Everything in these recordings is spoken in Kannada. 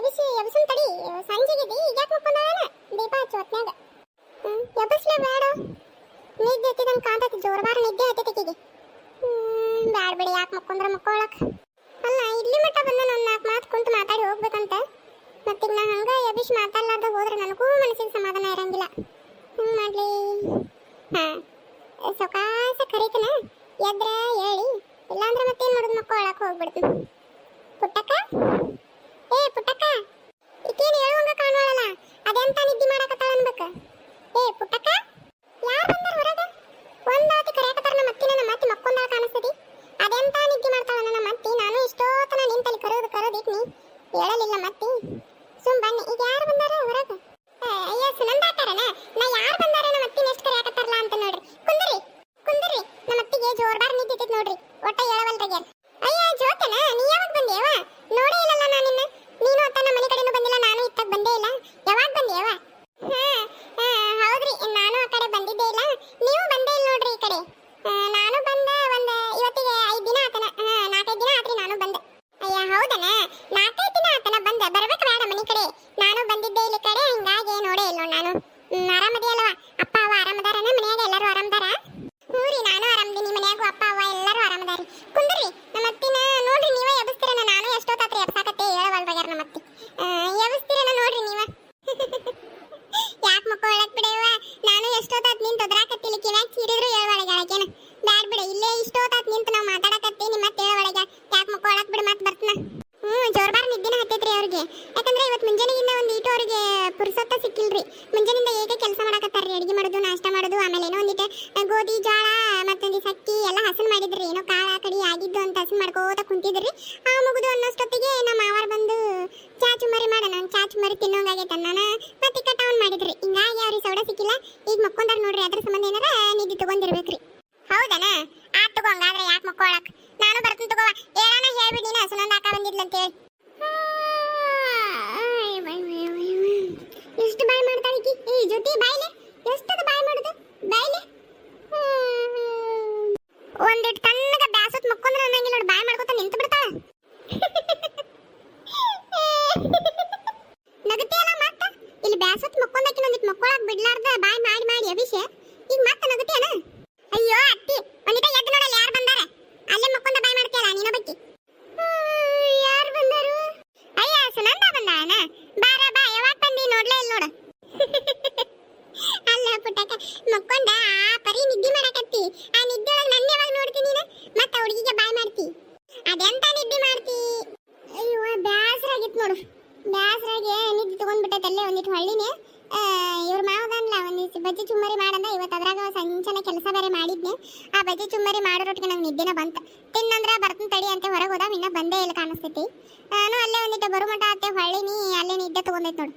ತಡಿ. ಸಂಜೆಗಿದ್ದಿ ಈಗ ಯಾಕೆ ಮಕ್ಕೊಂಡಾನ ದೀಪ ಹ್ಮ್, ಎಬ್ಬಸ್ಲೇ ಬೇಡ. ನಿದ್ದೆ ಹತ್ತಿದಂಗೆ ಕಾಣ್ತೈತಿ ಜೋರ್ಬಾರ ನಿದ್ದೆ ಹತ್ತೈತಿ ಈಕಿಗೆ ಬ್ಯಾಡ ಬಿಡಿ, ಯಾಕೆ ಮಕ್ಕೊಂಡ್ರ ಮಕ್ಕೊಳಕ್. ಅಲ್ಲ, ಇಲ್ಲಿ ಮಟ್ಟ ಬಂದ ನಾನು ನಾಲ್ಕು ಮಾತು ಕುಂತು ಮಾತಾಡಿ ಹೋಗ್ಬೇಕಂತ. ಮತ್ತೀಗ ನಾ ಹಂಗೆ ಯಬಿಶ್ ಮಾತಾಡ್ಲಾರ್ದ ಹೋದ್ರೆ ನನಗೂ ಮನಸ್ಸಿಗೆ ಸಮಾಧಾನ ಇರಂಗಿಲ್ಲ. ಹ್ಞೂ ಮಾಡಲಿ. ಹಾಂ. ಸೊಕಾಸ ಕರೀತನ? ಎದ್ರ, ಹೇಳಿ. ಇಲ್ಲಾಂದ್ರೆ ಮತ್ತೇನು ಮಾಡೋದು ಮಕ್ಕೊಳಕ್ ಹೋಗ್ಬಿಡ್ತೀನಿ. ಪುಟ್ಟಕ್ಕ ಏ ಪುಟ್ಟಕ್ಕ ಈಕೇನು ಹೇಳುವಂಗ ಕಾಣೋಳಲ್ಲ ಅದೆಂತ ನಿದ್ದೆ ಮಾಡಕತ್ತಾಳ ಅನ್ಬೇಕ ಏ ಪುಟ್ಟಕ್ಕ ಯಾರು ಬಂದಾರ ಹೊರಗ ಒಂದಾತಿ ಕರೆಯಕತ್ತಾರ ನಮ್ಮ ಅತ್ತಿ ನನ್ನ ಮತ್ತೆ ಮಕ್ಕೊಂದಾಳ ಕಾಣಿಸ್ತತಿ ಅದೆಂತ ನಿದ್ದೆ ಮಾಡ್ತಾಳ ನನ್ನ ಮತ್ತಿ ನಾನು ಇಷ್ಟೋತನ ನಿಂತಲ್ಲಿ ಕರೋದು ಕರೋದಿಟ್ನಿ ಹೇಳಲಿಲ್ಲ ಮತ್ತೆ. ಸುಮ್ ಬನ್ನಿ. ಈಗ ಯಾರು ಬಂದಾರ ಏ, ಅಯ್ಯೋ ಸುನಂದಾಕಾರನ ನಾ ಯಾರು ಬಂದಾರ ನಮ್ಮ ಅತ್ತಿ ಎಷ್ಟು ಕರೆಯಕತ್ತಾರಲ್ಲ ಅಂತ ನೋಡ್ರಿ ಕುಂದ್ರಿ ಕುಂದ್ರಿ ನಮ್ಮ ಅತ್ತಿಗೆ ಜೋರ್ದಾರ್ ನಿಂತಿತ್ತು ನೋಡ್ರಿ ಒಟ್ಟ ಹೇಳವಲ್ದಾಗ್ಯಾರ ಅಯ್ಯ ಜ್ಯೋತನ ನೀ ಯಾವಾಗ ಬಂದೇವ ನೋಡೇ ಇಲ್ಲಲ್ಲ ನಾನು ನಿನ್ನ ನೀನು ಅತ್ತ ನಮ್ಮ ಮನೆ ಕಡೆನೂ ಬಂದಿಲ್ಲ ನಾನು ಇತ್ತಾಗ ಬಂದೇ ಇಲ್ಲ ಯಾವಾಗ ಬಂದೇವ ಹಾ ಹಾ, ಹೌದ್ರಿ ನಾನು ಆ ಕಡೆ ಬಂದಿದ್ದೇ ಇಲ್ಲ ನೀವು ಬಂದೇ ಇಲ್ಲ ನೋಡ್ರಿ ಈ ಕಡೆ ಆ, ನಾನು ಬಂದ ಒಂದ್ ಇವತ್ತಿಗೆ ಐದ್ ದಿನ ಆತನ ಹಾ ನಾಲ್ಕೈದು ದಿನ ಆತ್ರಿ ನಾನು ಬಂದೆ ಅಯ್ಯ ಹೌದನ ನಾಲ್ಕೈದು ದಿನ ಆತನ ಬಂದ ಬರ್ಬೇಕು ಬೇಡ ಮನೆ ಕಡೆ ನಾನು ಬಂದಿದ್ದೆ ಇಲ್ಲಿ ಕಡೆ ಹಿಂಗಾಗಿ ನೋಡೇ ಇಲ್ಲ ನೋಡ್ ನಾನು ಹ್ಮ್, ಆರಾಮದೇ ಅಲ್ವಾ ಅಪ್ಪ ಅವ್ವ ಆರಾಮದಾರನ ಮನ್ಯಾಗ ಎಲ್ಲರೂ ಆರಾಮದಾರ ಹ್ಞೂ ರೀ ನಾನು ಆರಾಮದೀನಿ ಮನ್ಯಾಗೂ ಅಪ್ಪ ಅವ್ವ ಎಲ್ಲರೂ ಆರಾಮದಾರಿ ಕುಂದ್ರಿ ನಮ್ಮ ಅತ್ತಿನ ನೋಡ್ರಿ ನೀವೇ ಎಬ್ಸ್ತೀರನ ನಾನು ಎಷ್ಟೊತ್ತಾತ್ರಿ ಎಬ್ಸಾಕತ್ತೆ ಹೇಳವಲ್ದಾಗ್ಯಾರ ನಮ್ಮ ಅತ್ತಿ ಆ, ಎಬ್ಸ್ತೀರನ ನೋಡ್ರಿ ನೀವ ಯಾಕೆ ಮಕ್ಕೊಳಕ್ ಬಿಡವ ನಾನು ಎಷ್ಟೊತ್ತಾತ್ ನಿಂತು ಅದ್ರಾಕತ್ತಿಲ್ಲ ಕಿವ್ಯಾಗ ಚೀರಿದ್ರು ಹೇಳವಳಗಾಳಕೇನ ಬ್ಯಾಡ್ ಬಿಡ ಇಲ್ಲೇ ಇಷ್ಟೊತ್ತಾತ್ ನಿಂತು ನಾವು ಮಾತಾಡಕತ್ತೀನಿ ಮತ್ತೆ ಹೇಳವಳಗ ಯಾಕೆ ಮಕ್ಕೊಳಕ್ ಬಿಡ ಮತ್ತೆ ಬರ್ತನ ಹ್ಞೂ ಜೋರ್ಬಾರ್ ನಿದ್ದಿನ ಹತ್ತೈತ್ರಿ ಅವ್ರಿಗೆ ಯಾಕಂದ್ರೆ ಇವತ್ತು ಮುಂಜಾನೆಗಿಂದ ಒಂದು ಈಟು ಅವ್ರಿಗೆ ಪುರ್ಸೊತ್ತ ಸಿಕ್ಕಿಲ್ರಿ ಮುಂಜಾನಿಂದ ಹೇಗೆ ಕೆಲಸ ಮಾಡಕತ್ತಾರ್ರಿ ಅಡಿಗೆ ಮಾಡೋದು ನಾಷ್ಟ ಮಾಡೋದು ಆಮೇಲೆ ಏನೋ ಒಂದಿಟ್ಟು ಆ, ಗೋಧಿ ಜೋಳ ಮತ್ತೊಂದು ಅಕ್ಕಿ ಎಲ್ಲ ಹಸನ್ ಮಾಡಿದ್ರಿ ಏನೋ ಕಾಳ ಕಡಿ ಆಗಿದ್ದು ಅಂತ ಹಸನ್ ಮಾಡ್ಕೋತ ಕುಂತಿದ್ರಿ. ಆ ಮುಗಿದು ಅನ್ನೋಷ್ಟೊತ್ತಿಗೆ ನಮ್ಮ ಮಾವಾರ ಬಂದು ಚಾಚು ಮರಿ ಮಾಡೋಣ ಚಾಚು ಮರಿ ತಿನ್ನೋಂಗಾಗೈತೆ ನಾನು ಮತ್ತೆ ಕಟಾವನ್ ಮಾಡಿದ್ರಿ. ಹಿಂಗಾಗಿ ಅವ್ರಿಗೆ ಸೌಡ ಸಿಕ್ಕಿಲ್ಲ. ಈಗ ಮಕ್ಕೊಂಡಾರ ನೋಡ್ರಿ, ಅದ್ರ ಸಂಬಂಧ ಏನಾರ ನಿಧಿ ತಗೊಂಡಿರ್ಬೇಕ್ರಿ. ಹೌದನ? ಆ ತಗೊಂಗಾದ್ರೆ ಯಾಕೆ ಮಕ್ಕೊಳಕ್? ನಾನು ಬರ್ತೀನಿ ತಗೋ ಏನಾನ ಹೇಳ್ಬಿಡಿ ನಾ ಸುನಂದ ಅಕ್ಕ ಬಂದಿದ್ಲ ಅಂತೇಳಿ ಎಷ್ಟು ಬಾಯ್ ಮಾಡ್ತಾಳೆ ಈ ಜೊತೆ ಬಾಯ್ಲೆ? ಎಷ್ಟದ ಬಾಯ್ ಮಾಡುದು? ಬಾಯ್ಲೆ? ಒಂದಿಟ್ಟು ತಣ್ಣಗ ಬ್ಯಾಸತ್ ಮಕ್ಕೊಂದ್ರೆ ಅನ್ನಂಗಿಲ್ಲ ನೋಡಿ, ಬಾಯ್ ಮಾಡ್ಕೊತ ನಿಂತು ಬಿಡ್ತಾಳ. ನಗತಿಯಲ್ಲ ಮತ್ತ? ಇಲ್ಲಿ ಬ್ಯಾಸತ್ ಮಕ್ಕೊಂದಕ್ಕೆ ನಂದಿಟ್ ಮಕ್ಕೊಳಕ್ ಬಿಡ್ಲಾರ್ದ, ಬಾಯ್ ಮಾಡಿ ಮಾಡಿ ಅಭಿಷೇ ಈಗ ಮತ್ತೆ ನಗತಿಯನ ಅಯ್ಯೋ, ಅತ್ತಿ ಒಂದಿಟ ಎದ್ದು ನೋಡಲ್ಲ ಯಾರು ಬಂದಾರ ಅಲ್ಲೇ ಮಕ್ಕೊಂದ ಬಾಯ್ ಮಾಡ್ತೀಯಲ್ಲ ನೀನು ಬಕ್ಕಿ ಯಾರು ಬಂದಾರು ಅಯ್ಯ ಸುನಂದ ಬಂದಾಳನ ಬಾರ ಬಾ ಯಾವಾಗ ಬಂದಿ ನೋಡ್ಲೇ ಇಲ್ಲ ನೋಡು ಅಲ್ಲ ಪುಟ್ಟಕ್ಕ ಮಕ್ಕೊಂಡ ಆ ಪರಿ ನಿದ್ದೆ ಮಾಡಕತ್ತಿ ಆ ನಿದ್ದೆ ಒಳಗೆ ನನ್ನ ಯಾವಾಗ ನೋಡ್ತಿ ನೀನು ಮತ್ತೆ ಹುಡುಗಿಗೆ ಬಾಯ್ ಮಾಡ್ತಿ ಅದೆಂತ ನಿದ್ದೆ ಮಾಡ್ತಿ ಅಯ್ಯೋ ಬ್ಯಾಸರ ಆಗಿತ್ತು ನೋಡು ಬ್ಯಾಸರಾಗಿ ನಿದ್ದೆ ತಗೊಂಡ್ಬಿಟ್ಟೈತೆ ಅಲ್ಲೇ ಒಂದಿಟ್ಟು ಹಳ್ಳಿನೇ ಇವ್ರ ಮಾವದನ್ಲ ಒಂದಿಷ್ಟು ಬಜ್ಜಿ ಚುಮ್ಮರಿ ಮಾಡಂದ ಇವತ್ತು ಅದ್ರಾಗ ಸಂಚನ ಕೆಲಸ ಬೇರೆ ಮಾಡಿದ್ನೆ. ಆ ಬಜ್ಜಿ ಚುಮ್ಮರಿ ಮಾಡೋರೊಟ್ಟಿಗೆ ನಂಗೆ ನಿದ್ದೆನ ಬಂತ. ತಿನ್ನಂದ್ರ ಬರ್ತೀನಿ ತಡಿ ಅಂತ ಹೊರಗೆ ಹೋದ ಇನ್ನ ಬಂದೇ ಇಲ್ಲ ಕಾಣಿಸ್ತೈತಿ. ನಾನು ಅಲ್ಲೇ ಒಂದಿಟ್ಟು ಬರು ಮಟ ಅತ್ತೆ ಹೊಳ್ಳಿನಿ, ಅಲ್ಲೇ ನಿದ್ದೆ ತಗೊಂಡೈತೆ ನೋಡು.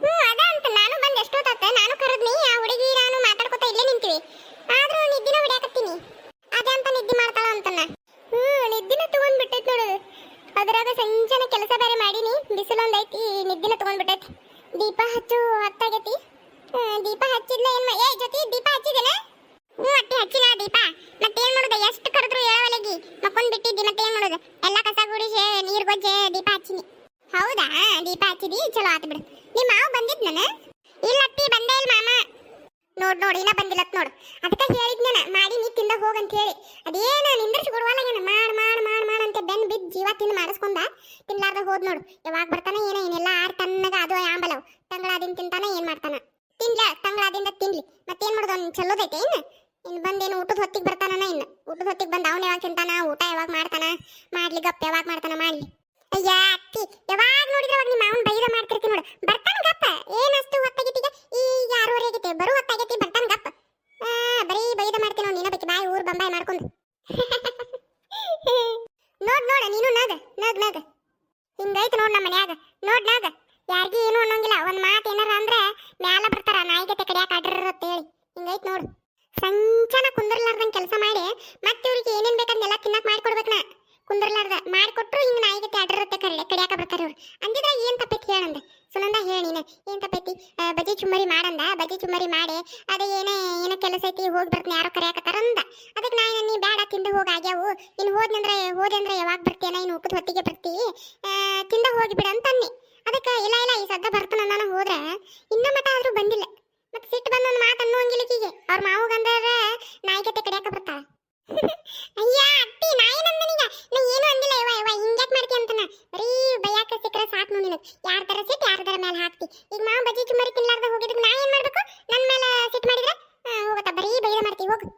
ಹ್ಞೂ ಅದ ಅಂತ. ನಾನು ಬಂದು ಎಷ್ಟೊತ್ತಾತ? ನಾನು ಕರೆದ್ನಿ, ಆ ಹುಡುಗಿ ನಾನು ಮಾತಾಡ್ಕೊತಾ ಇಲ್ಲೇ ನಿಂತೀವಿ. ಆದ್ರೂ ನಿದ್ದಿನ ಹೊಡ್ಯಾಕತ್ತೀನಿ. ಅಂತ ನಿದ್ದೆ ಮಾಡ್ತಾಳ ಅಂತನ ಹ್ಞೂ ನಿದ್ದಿನ ತಗೊಂಡ್ಬಿಟ್ಟೈತಿ ನೋಡು ಅದ್ರಾಗ ಸಂಜೆನ ಕೆಲಸ ಬೇರೆ ಮಾಡೀನಿ. ಬಿಸಿಲೊಂದೈತಿ, ನಿದ್ದಿನ ತಗೊಂಡ್ಬಿಟ್ಟೈತಿ. ದೀಪ ಹಚ್ಚು, ಹತ್ತಾಗೈತಿ. ದೀಪ ಹಚ್ಚಿದ್ಲ ಏನ್ ಏ, ಜೊತೆ ದೀಪ ಹಚ್ಚಿದೇನ ಹ್ಞೂ ಅಟ್ಟಿ ಹಚ್ಚಿಲ್ಲ ದೀಪ ಮತ್ತೇನ್ ಮಾಡುದ ಎಷ್ಟು ಕರೆದ್ರು ಹೇಳವಲಗಿ ಮಕ್ಕೊಂಡ್ ಬಿಟ್ಟಿದ್ದಿ ಮತ್ತೇನ್ ಮಾಡುದ ಎಲ್ಲ ಕಸ ಗುಡಿಸಿ ನೀರ್ ಗೊಜ್ಜೆ ದೀಪ ಹಚ್ಚಿನಿ ಹೌದಾ ದೀಪ ಹಚ್ಚಿದಿ ಚಲೋ ಆತು ಬಿಡು. ನಿಮ್ಮ ಮಾವ ಬಂದಿದ್ನನ ಇಲ್ಲ ಅತ್ತಿ, ಬಂದೇ ಇಲ್ಲ ಮಾಮ. ನೋಡ್, ನೋಡಿ, ಇನ್ನ ಬಂದಿಲ್ಲತ್ ನೋಡು. ಅದಕ್ಕೆ ಹೇಳಿದ್ನ ಮಾಡಿ ನೀ ತಿಂದ ಹೋಗಂತ ಹೇಳಿ. ಅದೇನ, ನಿಂದ್ರಿಸಿ ಕೊಡುವಲ್ಲ ಮಾಡ್ ಮಾಡ್ ಮಾಡ್ ಮಾಡ್ ಅಂತ ಬೆನ್ ಬಿದ್ದ ಜೀವ ತಿಂದು ಮಾಡಿಸ್ಕೊಂಡ ತಿನ್ಲಾರ್ದ ಹೋದ್ ನೋಡು. ಯಾವಾಗ ಬರ್ತಾನೆ ಏನ, ಏನೆಲ್ಲ ಆರ್ ತನ್ನಗ ಅದು ಆಂಬಲವ್ ತಂಗಳಾದಿಂದ ತಿಂತಾನ, ಏನ್ ಮಾಡ್ತಾನ? ತಿನ್ಲ, ತಂಗಳಾದಿಂದ ತಿನ್ಲಿ. ಮತ್ತೇನ್ ಮಾಡೋದು ಅವ್ನು? ಚಲೋದೈತೆ ಇನ್ನು ಇನ್ ಬಂದೇನು ಊಟದ ಹೊತ್ತಿಗೆ ಬರ್ತಾನ ಇನ್ನು? ಊಟದ ಹೊತ್ತಿಗೆ ಬಂದು ಅವ್ನು ಯಾವಾಗ ತಿಂತಾನ? ಊಟ ಯಾವಾಗ ಮಾಡ್ತಾನ? ಮಾಡ್ಲಿ, ಗಪ್, ಯಾವಾಗ ಮಾಡ್ತಾನ? ಮಾಡ್ಲಿ. ಅಯ್ಯ ಅತ್ತಿ, ಯಾವಾಗ ನೋಡಿದ್ರೆ ಅವಾಗ ನಿಮ್ಮ ಮಾವನ್ ಬೈದ ಮಾಡ್ತಿರ್ತೀನಿ ನೋಡು. ಬರ್ತಾನ ಗಪ್ಪ. ಏನಷ್ಟು ಹೊತ್ತಾಗೈತಿಗ ಈಗ? ಆರೂವರೆ ಆಗೈತಿ? ಬರು ಹೊತ್ತಾಗೈತಿ, ಬರ್ತಾನ ಗಪ್ಪ. ಬರೀ ಬೈದ ಮಾಡ್ತೀನಿ ನೋಡಿ, ನೀನ ಬೇಕಿ ಬಾಯಿ ಊರ್ ಬಂಬಾಯಿ ಮಾಡ್ಕೊಂಡು. ನೋಡ್ ನೋಡ, ನೀನು ನಗ, ನಗ್, ನಗ. ಹಿಂಗೈತಿ ನೋಡ್ ನಮ್ಮ ಮನ್ಯಾಗ. ನೋಡ್ ನಗ. ಯಾರಿಗೂ ಏನು ಅನ್ನೋಂಗಿಲ್ಲ. ಒಂದ್ ಮಾತು ಏನಾರ ಅಂದ್ರೆ, ಮ್ಯಾಲ ಬರ್ತಾರ ನಾಯಿಗೆ ಕಡಿಯಾಕ ಆಡ್ರ ಅಂತೇಳಿ. ಹಿಂಗೈತೆ ನೋಡು ಸಂಚನ ಕುಂದರ್ಲಾರ್ದಂಗ್ ಕೆಲಸ ಮಾಡಿ ಮತ್ತೆ ಇವ್ರಿಗೆ ಏನೇನ್ ಬೇಕಂದೆಲ್ಲ ತಿನ್ನಕ್ ಮಾಡ್ಕೊಡ್ಬೇಕು ನಾ ಕುಂದರ್ಲಾರ್ದ ಮಾಡ್ಕೊಟ್ರು ಹಿಂಗ್ ನಾಯಿಗತೆ ಆಡಿರುತ್ತೆ ಕಡೆ ಕಡಿಯಾಕ ಬರ್ತಾರೆ ಇವ್ರು ಅಂದಿದ್ರ ಏನ್ ತಪ್ಪೈತಿ ಹೇಳಂದ ಸುನಂದ ಹೇಳಿ ನೀನು ಏನ್ ತಪ್ಪೈತಿ ಆ, ಬಜ್ಜಿ ಚುಮ್ಮರಿ ಮಾಡಂದ? ಬಜ್ಜಿ ಚುಮ್ಮರಿ ಮಾಡಿ. ಅದೇ ಏನೇ ಏನೋ ಕೆಲಸ ಐತಿ ಹೋಗಿ ಬರ್ತೀನಿ ಯಾರೋ ಕರೆಯಾಕತ್ತಾರಂದ ಅದಕ್ಕೆ ನಾ ನೀ ಬೇಡ ತಿಂದು ಹೋಗಿ ಆಗ್ಯಾವು. ಇನ್ನು ಹೋದ್ನಂದ್ರೆ ಹೋದೆ ಅಂದ್ರೆ ಯಾವಾಗ ಬರ್ತೀಯನ ನೀನು ಉಪ್ಪದ ಹೊತ್ತಿಗೆ ಬರ್ತೀವಿ ಆ, ತಿಂದ ಹೋಗಿ ಬಿಡ ಅನ್ನಿ ಅದಕ್ಕೆ ಇಲ್ಲ ಇಲ್ಲ ಈ ಸದ್ದ ಬರ್ತಾನ ನಾನು ಹೋದ್ರೆ ಇನ್ನ ಮಟ ಆದ್ರೂ ಬಂದಿಲ್ಲ ಮತ್ತೆ ಸಿಟ್ಟು ಬಂದ ಒಂದು ಮಾತು ಅನ್ನುವಂಗಿಲ್ಲ ಈಕಿಗೆ ಅವ್ರ ಮಾವು ಅಂದ್ರ ನಾಯಿಕತೆ ಕಡಿಯಾಕ ಬರ್ತಾಳ ಅಯ್ಯ ಅತ್ತಿ ನಾಯಿ ನಂದನಿಗ ನಾ ಏನು ಅಂದಿಲ್ಲ ಯವ್ವ ಯವ್ವ ಹಿಂಗ್ಯಾಕ್ ಮಾಡ್ತಿ ಅಂತನ ಬರೀ ಬೈಯಾಕ ಸಿಕ್ಕರೆ ಸಾಕು ನೋಡಿ ನಿನಗೆ ಯಾರ ತರ ಸಿಟ್ಟು ಯಾರ ಹಾಕ್ತಿ ಈಗ ಮಾವು ಬಜ್ಜಿ ಚುಮ್ಮರಿ ತಿನ್ಲಾರ್ದ ಹೋಗಿದ್ದಕ್ಕೆ ನಾ ಏನ್ ಮಾಡ್ಬೇಕು? ನನ್ನ ಮೇಲೆ ಸಿಟ್ಟು ಮಾಡಿದ್ರೆ ಹೋಗತ್ತ? ಬರೀ ಬೈದ ಮಾಡ್ತೀವಿ ಹೋಗು.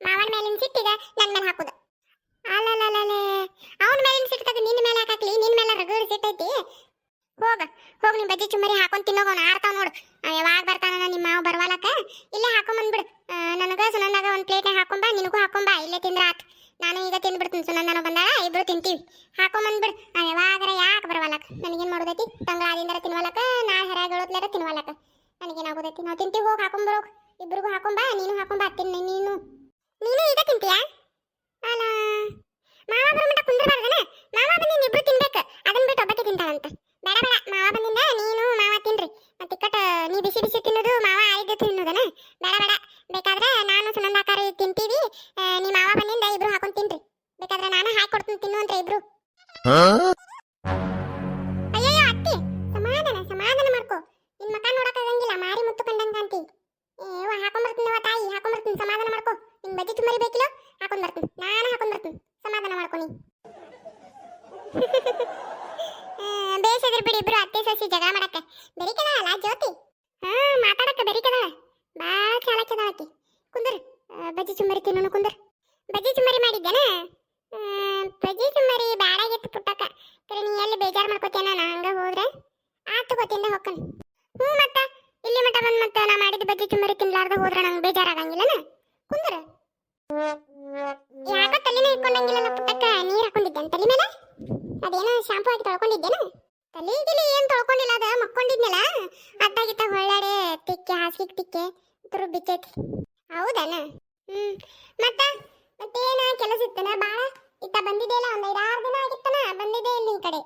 ಮಾವನ ಮೇಲಿನ ಸಿಟ್ಟಿಗ ನನ್ನ ಮೇಲೆ ಹಾಕೋದು. ಅಲ್ಲಲ್ಲಲ್ಲೇ ಅವನ ಮೇಲಿನ ಸಿಟ್ಟು ತೆಗೆದು ನಿನ್ನ ಮೇಲೆ ಹಾಕಾಕ್ಲಿ ನಿನ್ನ ಮೇಲೆ ರಗುರು ಸಿಟ್ ಐತಿ. ಹೋಗ. ಹೋಗ ನೀ ಬಜ್ಜಿ ಚುಮ್ಮರಿ ಹಾಕೊಂಡ್ ತಿನ್ನೋಗ ಅವ್ನು ಆಡ್ತಾವ ನೋಡು. ಯಾವಾಗ ಬರ್ತಾನ ನಿಮ್ಮ ಮಾವ ಬರ್ವಾಲಕ್ಕ. ಇಲ್ಲೇ ಹಾಕೊಂಬಂದ್ಬಿಡು. ನನಗ ಸುನಂದಾಗ ಒಂದು ಪ್ಲೇಟ್ನಾಗ ಹಾಕೊಂಬ, ನಿನಗೂ ಹಾಕೊಂಬ. ಇಲ್ಲೇ ತಿಂದ್ರ ಆತ್ ನಾನು ಈಗ ತಿಂದ್ಬಿಡ್ತೀನಿ ಸುನಂದನ ಬಂದಾಗ ಇಬ್ರು ತಿಂತೀವಿ ಹಾಕೊಂಬಂದ್ಬಿಡು ಯಾವಾಗರ ಯಾಕೆ ಬರವಲ್ಲಕ ನನಗೇನು ಮಾಡೋದೈತಿ ತಂಗಳಾದಿಂದರ ತಿನ್ವಲಕ ನಾ ಹರಾಗಳತ್ಲಾರ ತಿನ್ವಲಕ. ನನಗೇನಾಗೋದೈತಿ? ನಾವು ತಿಂತೀವಿ, ಹೋಗಿ ಹಾಕೊಂಬರೋಗ್ ಇಬ್ರಿಗೂ ಹಾಕೊಂಬಾ ನೀನು ಹಾಕೊಂಬಾ ತಿನ್ನ ನೀನು. ನೀನು ಈಗ ತಿಂತೀಯಾ? ಅಲ್ಲ. ಮಾವ ಬರೋ ಮಟ್ಟ ಕುಂದ್ರಬಾರ್ದನ? ಮಾವ ಬಂದಿನ ಇಬ್ರು ತಿನ್ಬೇಕು. ಅದನ್ನ ಬಿಟ್ಟು ಒಬ್ಬಕ್ಕೆ ತಿಂತಾಳಂತ. ಬೇಡ ಬೇಡ. ಮಾವ ಬಂದಿಂದ ನೀನು, ಮಾವ ತಿನ್ರಿ. ಮತ್ತೆ ಕಟ ನೀ ಬಿಸಿ ಬಿಸಿ ತಿನ್ನೋದು, ಮಾವ ಆಯ್ದು ತಿನ್ನೋದನ? ಬೇಡ ಬೇಡ. ಬೇಕಾದ್ರೆ ನಾನು ಸುನಂದಾಕಾರಿ ತಿಂತೀವಿ. ನೀ ಮಾವ ಬಂದಿಂದ ಇಬ್ರು ಹಾಕೊಂಡು ತಿನ್ರಿ. ಬೇಕಾದ್ರೆ ನಾನು ಹಾಕಿ ಕೊಡ್ತೀನಿ ತಿನ್ನು ಅಂತ ಇಬ್ರು. ಬೇಸದ್ರ ಬಿಡಿ ಇಬ್ರು ಅತ್ತೆ ಸಸಿ ಜಗಳ ಮಾಡಕ್ಕೆ. ಬೆರಿಕದ ಅಲ್ಲ ಜ್ಯೋತಿ? ಹಾ, ಮಾತಾಡಕ್ಕೆ ಬೆರಿಕದ. ಬಾಳ ಚಾಲಕದ ಆಕಿ. ಕುಂದರ್ ಬಜ್ಜಿ ಚುಮ್ಮರಿ ತಿನ್ನೋಣ ಕುಂದರ್. ಬಜ್ಜಿ ಚುಮ್ಮರಿ ಮಾಡಿದ್ದೇನ ಬಜ್ಜಿ ಚುಮ್ಮರಿ ಬ್ಯಾಡಾಗಿತ್ತು ಪುಟ್ಟಕ್ಕ. ಕರೆ, ನೀ ಎಲ್ಲಿ ಬೇಜಾರು ಮಾಡ್ಕೋತೇನ ನಾ ಹಂಗ ಹೋದ್ರೆ? ಆತು ಗೊತ್ತಿಂದ ಹೊಕ್ಕನ್. ಹ್ಞೂ ಮತ್ತ, ಇಲ್ಲಿ ಮಟ ಬಂದ್ ಮತ್ತ ನಾ ಮಾಡಿದ ಬಜ್ಜಿ ಚುಮ್ಮರಿ ತಿನ್ಲಾರ್ದ ಹೋದ್ರೆ ನಂಗೆ ಬೇಜಾರಾಗಂಗಿಲ್ಲನ? ಕುಂದರ್. ಯಾಕೋ ತಲೆನೇ ಇಟ್ಕೊಂಡಂಗಿಲ್ಲ ಪುಟ್ಟಕ್ಕ? ನೀರು ಹಾಕೊಂಡಿದ್ದೆ ತಲೆ ಮೇಲೆ? ಅದೇನೋ ಶಾಂಪು ಹಾಕಿ ತೊಳ್ಕೊಂಡಿದ್ದೇನ ತಲೆ ಗಿಲಿ ಏನ್ ತೊಳ್ಕೊಂಡಿಲ್ಲ ಅದ, ಮಕ್ಕೊಂಡಿದ್ನಲ್ಲ? ಅಡ್ಡಾಗಿತ್ತ ಹೊಳ್ಳಾಡೆ ತಿಕ್ಕೆ ಹಾಸಿಗೆ ತಿಕ್ಕೆ ತುರು ಬಿಚ್ಚೈತಿ ಹೌದನ? ಹ್ಮ್. ಮತ್ತ? ಮತ್ತೇನ ಕೆಲಸ ಇತ್ತನ? ಬಾಳ? ಇತ್ತ ಬಂದಿದೆಯಲ್ಲ, ಒಂದ್ ಐದಾರು ದಿನ ಆಗಿತ್ತನ ಬಂದಿದೆ ಇಲ್ಲಿ ಈ ಕಡೆ?